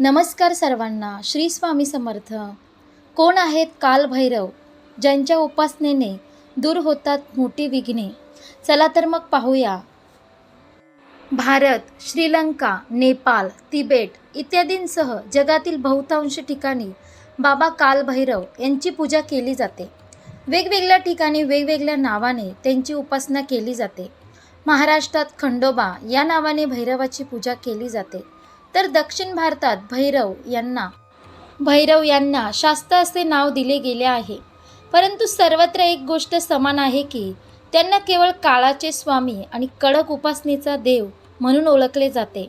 नमस्कार सर्वांना श्री स्वामी समर्थ. कोण आहेत कालभैरव? ज्यांच्या उपासनेने दूर होतात मोठी विघ्ने. चला तर मग पाहूया. भारत श्रीलंका नेपाळ तिबेट इत्यादींसह जगातील बहुतांश ठिकाणी बाबा कालभैरव यांची पूजा केली जाते. वेगवेगळ्या ठिकाणी वेगवेगळ्या नावाने त्यांची उपासना केली जाते. महाराष्ट्रात खंडोबा या नावाने भैरवाची पूजा केली जाते. तर दक्षिण भारतात भैरव यांना भैरव यांना शास्त्र असे नाव दिले गेले आहे. परंतु सर्वत्र एक गोष्ट समान आहे की त्यांना केवळ काळाचे स्वामी आणि कडक उपासनेचा देव म्हणून ओळखले जाते.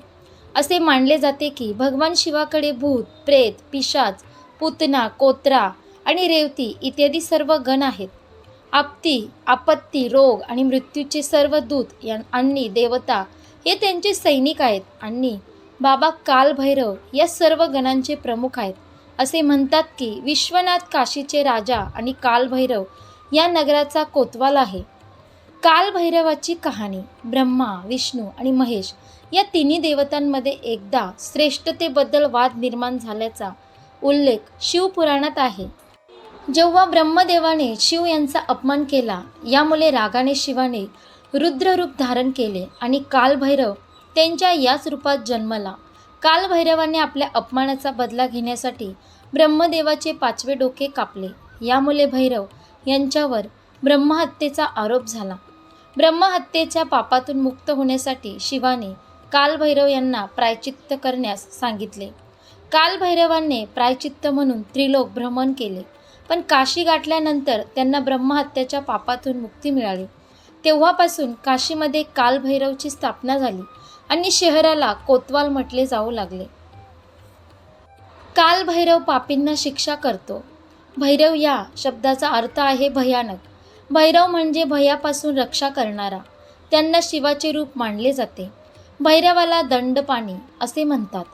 असे मानले जाते की भगवान शिवाकडे भूत प्रेत पिशाच पुतना कोत्रा आणि रेवती इत्यादी सर्व गण आहेत. आपत्ती आपत्ती रोग आणि मृत्यूचे सर्व दूत या आणि देवता हे त्यांचे सैनिक आहेत आणि बाबा कालभैरव या सर्व गणांचे प्रमुख आहेत. असे म्हणतात की विश्वनाथ काशीचे राजा आणि कालभैरव या नगराचा कोतवाल आहे. कालभैरवाची कहाणी ब्रह्मा विष्णू आणि महेश या तिन्ही देवतांमध्ये एकदा श्रेष्ठतेबद्दल वाद निर्माण झाल्याचा उल्लेख शिवपुराणात आहे. जेव्हा ब्रह्मदेवाने शिव यांचा अपमान केला यामुळे रागाने शिवाने रुद्ररूप धारण केले आणि कालभैरव त्यांच्या याच रूपात जन्मला. कालभैरवाने आपल्या अपमानाचा बदला घेण्यासाठी ब्रह्मदेवाचे पाचवे डोके कापले. यामुळे भैरव यांच्यावर ब्रह्महत्येचा आरोप झाला. ब्रह्महत्येच्या पापातून मुक्त होण्यासाठी शिवाने कालभैरव यांना प्रायचित्त करण्यास सांगितले. कालभैरवांनी प्रायचित्त म्हणून त्रिलोक भ्रमण केले पण काशी गाठल्यानंतर त्यांना ब्रह्महत्याच्या पापातून मुक्ती मिळाली. तेव्हापासून काशीमध्ये कालभैरवची स्थापना झाली. आणि शहराला कोतवाल म्हटले जाऊ लागले. काल भैरव पापींना शिक्षा करतो. भैरव या शब्दाचा अर्थ आहे भयानक. भैरव म्हणजे भयापासून रक्षा करणारा. त्यांना शिवाचे रूप मानले जाते. भैरवाला दंडपाणी असे म्हणतात.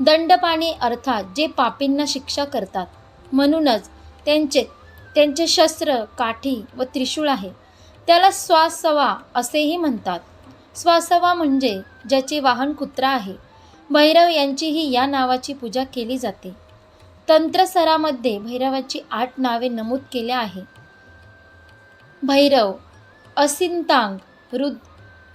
दंडपाणी अर्थात जे पापींना शिक्षा करतात. म्हणूनच त्यांचे त्यांचे शस्त्र काठी व त्रिशूळ आहे. त्याला श्वासवा असेही म्हणतात. स्वासवा म्हणजे ज्याचे वाहन कुत्रा आहे. भैरव यांचीही या नावाची पूजा केली जाते. तंत्रसरामध्ये भैरवाची आठ नावे नमूद केल्या आहे. भैरव असिंतांग रुद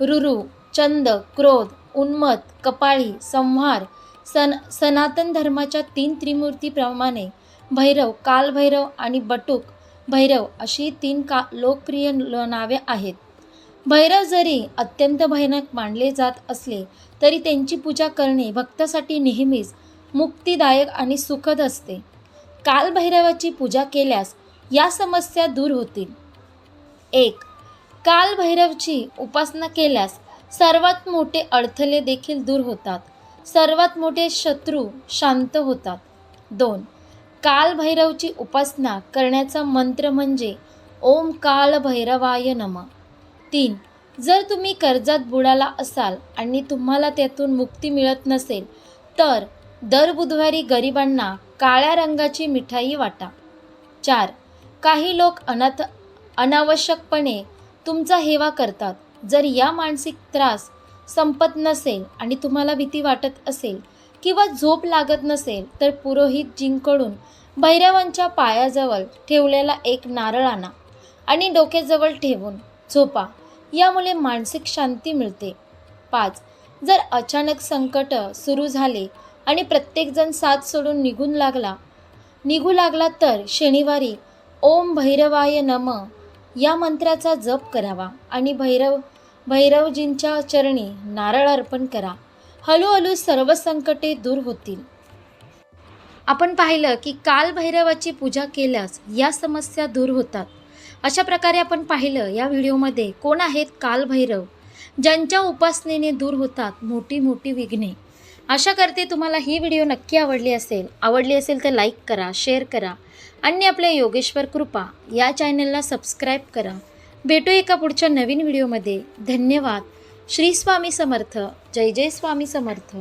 रुरु चंद क्रोध उन्मत कपाळी संहार सन सनातन धर्माच्या तीन त्रिमूर्तीप्रमाणे भैरव कालभैरव आणि बटुक भैरव अशी तीन का लोकप्रिय नावे आहेत. भैरव जरी अत्यंत भयानक मानले जात असले तरी त्यांची पूजा करणे भक्तासाठी नेहमीच मुक्तिदायक आणि सुखद असते. कालभैरवाची पूजा केल्यास या समस्या दूर होतील. एक कालभैरवची उपासना केल्यास सर्वात मोठे अडथळे देखील दूर होतात. सर्वात मोठे शत्रू शांत होतात. दोन कालभैरवची उपासना करण्याचा मंत्र म्हणजे ओम काल भैरवाय नम. तीन. जर तुम्ही कर्जात बुडाला असाल आणि तुम्हाला त्यातून मुक्ती मिळत नसेल तर दर बुधवारी गरिबांना काळ्या रंगाची मिठाई वाटा. चार. काही लोक अनाथ अनावश्यकपणे तुमचा हेवा करतात. जर या मानसिक त्रास संपत नसेल आणि तुम्हाला भीती वाटत असेल किंवा झोप लागत नसेल तर पुरोहितजींकडून भैरवांच्या पायाजवळ ठेवलेला एक नारळ आणा आणि डोक्याजवळ ठेवून झोपा. यामुळे मानसिक शांती मिळते. पाच. जर अचानक संकट सुरू झाले आणि प्रत्येकजण साथ सोडून निघून लागला निघू लागला तर शनिवारी ओम भैरवाय नम या मंत्राचा जप करावा आणि भैरव भैरवजींच्या चरणी नारळ अर्पण करा. हळूहळू सर्व संकटे दूर होतील. आपण पाहिलं की काल भैरवाची पूजा केल्यास या समस्या दूर होतात. अशा प्रकारे आपण पाहिलं या व्हिडिओमध्ये कोण आहेत कालभैरव ज्यांच्या उपासनेने दूर होतात मोठी मोठी विघ्ने. आशा करते तुम्हाला ही व्हिडिओ नक्की आवडली असेल. आवडली असेल तर लाईक करा शेअर करा आणि आपल्या योगेश्वर कृपा या चॅनलला सबस्क्राईब करा. भेटू एका पुढच्या नवीन व्हिडिओमध्ये. धन्यवाद. श्री स्वामी समर्थ. जय जय स्वामी समर्थ.